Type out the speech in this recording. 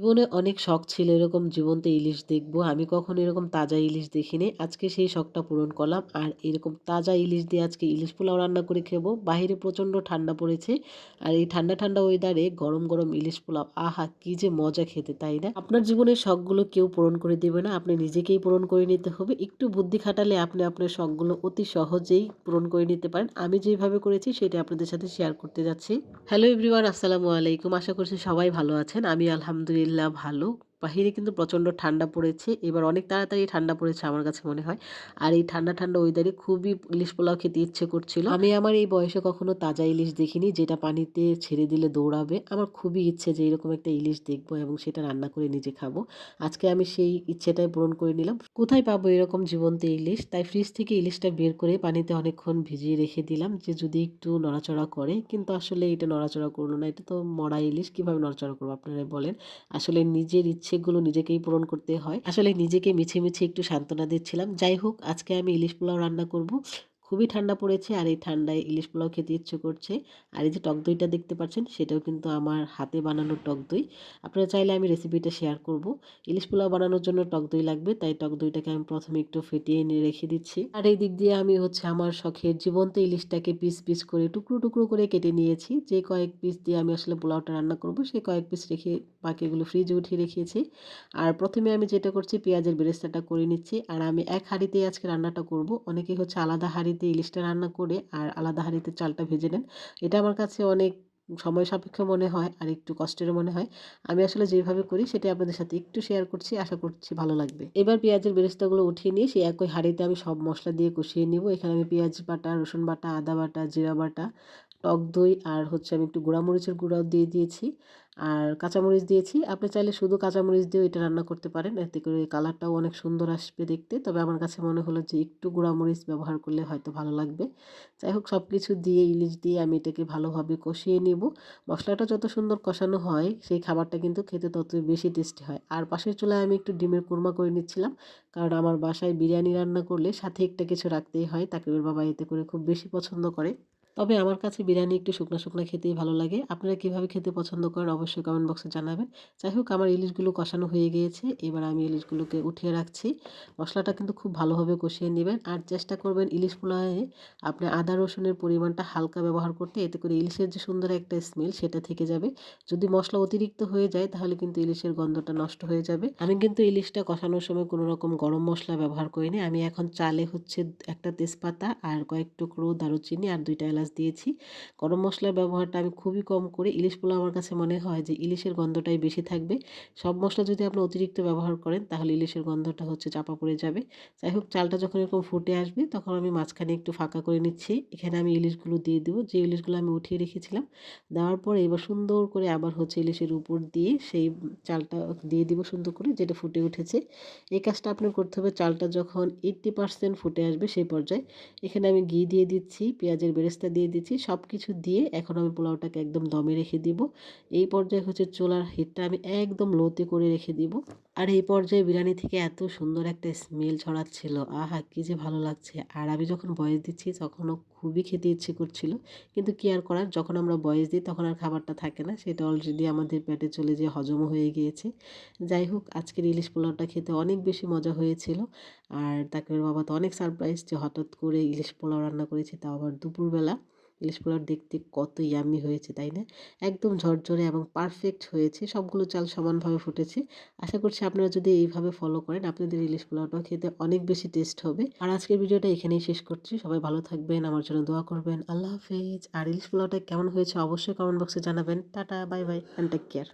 জীবনে অনেক শখ ছিল, এরকম জীবন্ত ইলিশ দেখব। আমি কখনো এরকম তাজা ইলিশ দেখিনি। আজকে সেই শখটা পূরণ করলাম। আর এরকম তাজা ইলিশ দিয়ে আজকে ইলিশ পোলাও রান্না করে খেবো। বাইরে প্রচণ্ড ঠান্ডা পড়েছে। আর এই ঠান্ডা ঠান্ডা ওয়েদারে গরম গরম ইলিশ পোলাও, আহা, কি যে মজা খেতে, তাই না? আপনার জীবনের শখগুলো কেউ পূরণ করে দেবে না। আপনি নিজেকেই পূরণ করে নিতে হবে। একটু বুদ্ধি খাটালে আপনি আপনার শখগুলো অতি সহজেই পূরণ করে নিতে পারেন। আমি যেভাবে করেছি সেটা আপনাদের সাথে শেয়ার করতে যাচ্ছি। হ্যালো এভরিওয়ান আসসালামু আলাইকুম। আশা করছি সবাই ভালো আছেন। আমি আলহামদুলিল্লাহ আলহামদুলিল্লাহ ভালো বাহিরে কিন্তু প্রচণ্ড ঠান্ডা পড়েছে। এবার অনেক তাড়াতাড়ি ঠান্ডা পড়েছে আমার কাছে মনে হয়। আর এই ঠান্ডা ঠান্ডা ওয়েদারে খুবই ইলিশ পোলাও খেতে ইচ্ছে করছিল। আমি আমার এই বয়সে কখনো তাজা ইলিশ দেখিনি, যেটা পানিতে ছেড়ে দিলে দৌড়াবে। আমার খুবই ইচ্ছে যে এরকম একটা ইলিশ দেখব এবং সেটা রান্না করে নিজে খাব। আজকে আমি সেই ইচ্ছেটাই পূরণ করে নিলাম। কোথায় পাবো এরকম জীবন্ত ইলিশ? তাই ফ্রিজ থেকে ইলিশটা বের করে পানিতে অনেকক্ষণ ভিজিয়ে রেখে দিলাম যে যদি একটু নড়াচড়া করে। কিন্তু আসলে এটা নড়াচড়া করল না, এটা তো মরা ইলিশ। কীভাবে নড়াচড়া করব? আপনারা বলেন। আসলে নিজের ইচ্ছেগুলো নিজেকেই পূরণ করতে হয়। আসলে নিজেকে মিছে মিছে একটু সান্ত্বনা দিচ্ছিলাম। যাই হোক, আজকে আমি ইলিশ পোলাও রান্না করব। খুবই ঠান্ডা পড়েছে আর এই ঠান্ডায় ইলিশ পোলাও খেতে ইচ্ছে করছে। আর এই যে টক দইটা দেখতে পাচ্ছেন, সেটাও কিন্তু আমার হাতে বানানো টক দই। আপনারা চাইলে আমি রেসিপিটা শেয়ার করব। ইলিশ পোলাও বানানোর জন্য টক দই লাগবে, তাই টক দইটাকে আমি প্রথমে একটু ফেটিয়ে এনে রেখে দিচ্ছি। আর এই দিক দিয়ে আমি হচ্ছে আমার শখের জীবন্ত ইলিশটাকে পিস পিস করে, টুকরো টুকরো করে কেটে নিয়েছি। যে কয়েক পিস দিয়ে আমি আসলে পোলাওটা রান্না করব সেই কয়েক পিস রেখে বাকিগুলো ফ্রিজে উঠিয়ে রেখেছি। আর প্রথমে আমি যেটা করছি, পেঁয়াজের বেরেস্তাটা করে নিচ্ছি। আর আমি এক হাঁড়িতেই আজকে রান্নাটা করব। অনেকে হচ্ছে আলাদা হাঁড়িতে ইলিশটা রান্না করে আর আলাদা হাঁড়িতে চালটা ভেজে নেন। এটা আমার কাছে অনেক সময় সাপেক্ষ মনে হয় আর একটু কষ্টের মনে হয়। আমি আসলে যেভাবে করি সেটা আপনাদের সাথে একটু শেয়ার করছি, আশা করছি ভালো লাগবে। এবার পেঁয়াজের বেরেস্তাগুলো উঠিয়ে নিয়ে সেই একই হাঁড়িতে আমি সব মশলা দিয়ে কষিয়ে নিব। এখানে আমি পেঁয়াজ বাটা, রসুন বাটা, আদা বাটা, জিরা বাটা টক দই আর হচ্ছে আমি একটু গুঁড়ামরিচের গুঁড়াও দিয়ে দিয়েছি। আর কাঁচামরিচ দিয়েছি। আপনি চাইলে শুধু কাঁচামরিচ দিয়েও এটা রান্না করতে পারেন। এতে করে কালারটাও অনেক সুন্দর আসবে দেখতে। তবে আমার কাছে মনে হলো যে একটু গুঁড়ামরিচ ব্যবহার করলে হয়তো ভালো লাগবে। যাই হোক সব কিছু দিয়ে, ইলিশ দিয়ে আমি এটাকে ভালোভাবে কষিয়ে নিব। মশলাটা যত সুন্দর কষানো হয়, সেই খাবারটা কিন্তু খেতে তত বেশি টেস্টি হয়। আর পাশের চুলায় আমি একটু ডিমের কুরমা করে নিচ্ছিলাম। কারণ আমার বাসায় বিরিয়ানি রান্না করলে সাথে একটা কিছু রাখতেই হয়। তাকে ওর বাবা এতে করে খুব বেশি পছন্দ করে। তবে আমার কাছে বিরিয়ানি একটু শুকনো শুকনো খেতেই ভালো লাগে। আপনারা কীভাবে খেতে পছন্দ করেন অবশ্যই কমেন্ট বক্সে জানাবেন। যাই হোক, আমার ইলিশগুলো কষানো হয়ে গিয়েছে। এবার আমি ইলিশগুলোকে উঠিয়ে রাখছি। মশলাটা কিন্তু খুব ভালোভাবে কষিয়ে নেবেন। আর চেষ্টা করবেন ইলিশ পোলাওয়ে আপনি আদা, রসুনের পরিমাণটা হালকা ব্যবহার করতে। এতে করে ইলিশের যে সুন্দর একটা স্মেল সেটা থেকে যাবে। যদি মশলা অতিরিক্ত হয়ে যায়, তাহলে কিন্তু ইলিশের গন্ধটা নষ্ট হয়ে যাবে। আমি কিন্তু ইলিশটা কষানোর সময় কোনো রকম গরম মশলা ব্যবহার করিনি। আমি এখন চালে হচ্ছে একটা তেজপাতা আর কয়েক টুকরো দারুচিনি আর দুইটা এলাচ দিয়েছি। গরম মশলার ব্যবহারটা আমি খুবই কম করি। ইলিশ পোলাও আমার কাছে মনে হয় যে ইলিশের গন্ধটাই বেশি থাকবে। সব মশলা যদি আপনি অতিরিক্ত ব্যবহার করেন তাহলে ইলিশের গন্ধটা হচ্ছে চাপা পড়ে যাবে। যাই হোক, চালটা যখন এরকম ফুটে আসবে তখন আমি মাঝখানে একটু ফাঁকা করে নিচ্ছি। এখানে আমি ইলিশগুলো দিয়ে দেবো। যে ইলিশগুলো আমি উঠিয়ে রেখেছিলাম দেওয়ার পর এবার সুন্দর করে আবার হচ্ছে ইলিশের উপর দিয়ে সেই চালটা দিয়ে দিব সুন্দর করে যেটা ফুটে উঠেছে। এই কাজটা আপনার করতে হবে চালটা যখন এইট্টি পার্সেন্ট ফুটে আসবে সেই পর্যায়ে। এখানে আমি ঘি দিয়ে দিচ্ছি, পেঁয়াজের বেরেস্তা দিয়ে দিচ্ছি। সব কিছু দিয়ে এখন আমি পোলাওটাকে একদম দমে রেখে দিব। এই পর্যায়ে হচ্ছে চোলার হিটটা আমি একদম লোতে করে রেখে দিব। আর এই পর্যায়ে বিরিয়ানি থেকে এত সুন্দর একটা স্মেল ছড়াচ্ছিল। আহা, কী যে ভালো লাগছে। আর আমি যখন বয়স দিচ্ছি, তখনও খুবই খেতে ইচ্ছে করছিল। কিন্তু কি আর করার, যখন আমরা বয়স দিই, তখন আর খাবারটা থাকে না। সেটা অলরেডি আমাদের পেটে চলে যেয়ে হজমও হয়ে গিয়েছে। যাই হোক, আজকের ইলিশ পোলাওটা খেতে অনেক বেশি মজা হয়েছিল। আর তাকে বাবা তো অনেক সারপ্রাইজ যে হঠাৎ করে ইলিশ পোলাও রান্না করেছে তাও আবার দুপুরবেলা। ইলিশ পোলাও দেখতে কত ইয়ামি হয়েছে, তাই না? একদম ঝরঝরে এবং পারফেক্ট হয়েছে। সবগুলো চাল সমানভাবে ফুটেছে। আশা করছি আপনারা যদি এইভাবে ফলো করেন, আপনাদের ইলিশ পোলাওটাও খেতে অনেক বেশি টেস্ট হবে। আর আজকের ভিডিওটা এখানেই শেষ করছি। সবাই ভালো থাকবেন, আমার জন্য দোয়া করবেন। আল্লাহ হাফেজ। আর ইলিশ পোলাওটা কেমন হয়েছে অবশ্যই কমেন্ট বক্সে জানাবেন। Tata bye bye and take care